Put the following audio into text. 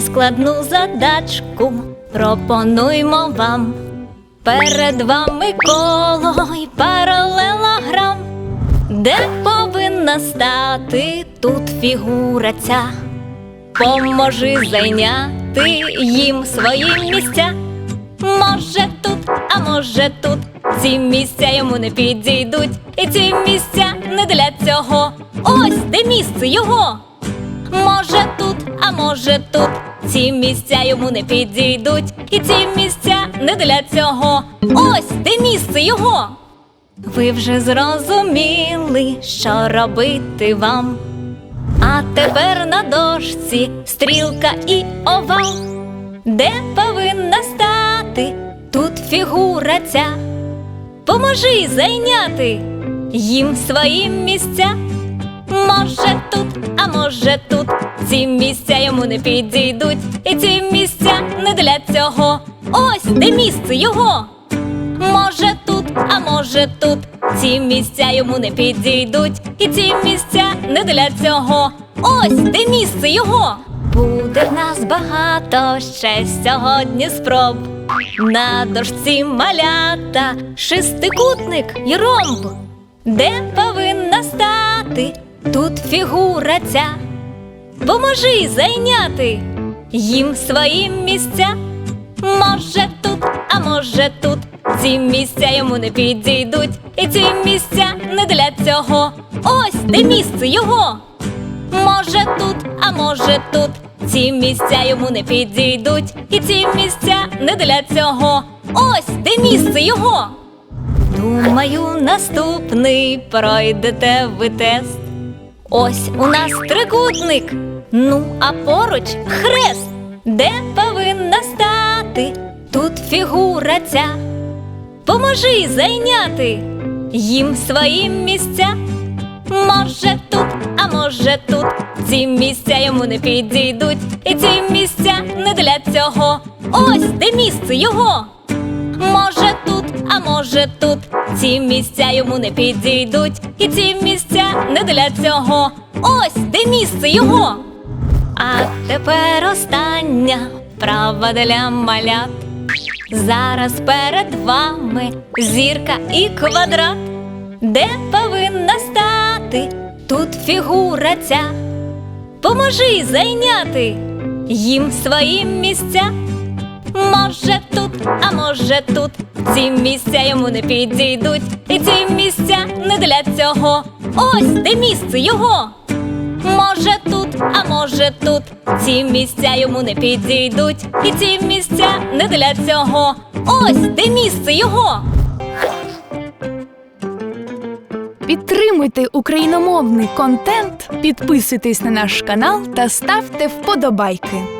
Нескладну задачку пропонуємо вам. Перед вами коло й паралелограм, де повинна стати тут фігура ця. Поможи зайняти їм свої місця. Може тут, а може тут. Ці місця йому не підійдуть, і ці місця не для цього. Ось де місце його. Може тут, а може тут. Ці місця йому не підійдуть, і ці місця не для цього. Ось де місце його. Ви вже зрозуміли, що робити вам. А тепер на дошці стрілка і овал, де повинна стати тут фігура ця. Поможи зайняти їм свої місця. Може тут, а може тут. Ці місця йому не підійдуть, і ці місця не для цього. Ось де місце його. Може тут, а може тут. Ці місця йому не підійдуть, і ці місця не для цього. Ось де місце його. Буде в нас багато ще сьогодні спроб. На дошці малята, шестикутник і ромб. Де повинна стати тут фігура ця? Поможи зайняти їм свої місця. Може тут, а може тут. Ці місця йому не підійдуть, і ці місця не для цього. Ось де місце його. Може тут, а може тут. Ці місця йому не підійдуть, і ці місця не для цього. Ось де місце його. Думаю, наступний пройдете ви тест. Ось у нас трикутник. Ну, а поруч хрест. Де повинна стати тут фігура ця? Поможи зайняти їм свої місця. Може тут, а може тут. Ці місця йому не підійдуть, і ці місця не для цього. Ось де місце його. Може може тут. Ці місця йому не підійдуть, і ці місця не для цього. Ось де місце його. А тепер остання вправа для малят. Зараз перед вами зірка і квадрат. Де повинна стати тут фігура ця? Поможи зайняти їм свої місця. Може тут, а може тут. Ці місця йому не підійдуть, і ці місця не для цього. Ось де місце його. Може тут, а може тут. Ці місця йому не підійдуть, і ці місця не для цього. Ось де місце його. Підтримуйте україномовний контент, підписуйтесь на наш канал та ставте вподобайки.